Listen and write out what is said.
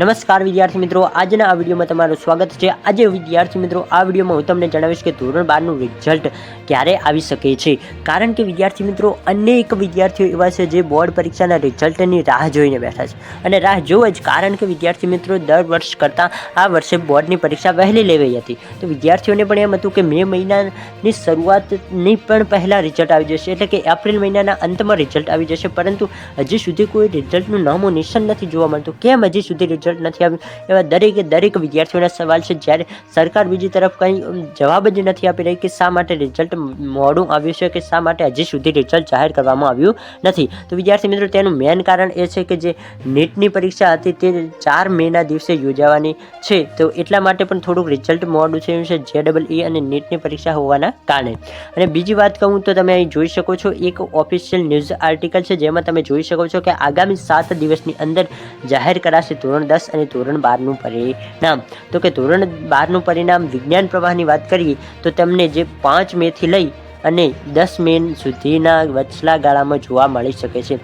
નમસ્કાર વિદ્યાર્થી મિત્રો, આજના આ વિડીયોમાં તમારું સ્વાગત છે. આજે વિદ્યાર્થી મિત્રો, આ વિડીયોમાં હું તમને જણાવીશ કે ધોરણ બારનું રિઝલ્ટ ક્યારે આવી શકે છે. કારણ કે વિદ્યાર્થી મિત્રો, અનેક વિદ્યાર્થીઓ એવા છે જે બોર્ડ પરીક્ષાના રિઝલ્ટની રાહ જોઈને બેઠા છે. અને રાહ જોવે જ કારણ કે વિદ્યાર્થી મિત્રો, દર વર્ષ કરતાં આ વર્ષે બોર્ડની પરીક્ષા વહેલી લેવાઈ હતી. તો વિદ્યાર્થીઓને પણ એમ હતું કે મે મહિનાની શરૂઆતની પણ પહેલાં રિઝલ્ટ આવી જશે. એટલે કે એપ્રિલ મહિનાના અંતમાં રિઝલ્ટ આવી જશે. પરંતુ હજી સુધી કોઈ રિઝલ્ટનું નામો નિશાન નથી જોવા મળતું. કેમ હજી સુધી રિઝલ્ટ નથી આવ્યું. એવા દરેકે દરેક વિદ્યાર્થીઓના સવાલ છે, જ્યારે સરકાર બીજી તરફ કંઈ જવાબ જ નથી આપી રહી કે શા માટે રિઝલ્ટ મોડું આવ્યું છે કે શા માટે હજી સુધી રિઝલ્ટ જાહેર કરવામાં આવ્યું નથી. તો વિદ્યાર્થી મિત્રો, તેનું મેઇન કારણ એ છે કે જે નીટની પરીક્ષા હતી તે ચાર મેના દિવસે યોજાવાની છે. તો એટલા માટે પણ થોડુંક રિઝલ્ટ મોડું થયું છે, જે ડબલ ઈ અને નીટની પરીક્ષા હોવાના કારણે. અને બીજી વાત કહું તો તમે અહીં જોઈ શકો છો, એક ઓફિશિયલ ન્યૂઝ આર્ટિકલ છે, જેમાં તમે જોઈ શકો છો કે આગામી સાત દિવસની અંદર જાહેર કરાશે ધોરણ દસ અને ધોરણ બારનું પરિણામ. તો કે ધોરણ બારનું પરિણામ વિજ્ઞાન પ્રવાહની વાત કરીએ, તો તમને જે પાંચ મેથી લઈ અને દસ મે સુધીના વચલા ગાળામાં જોવા મળી શકે છે.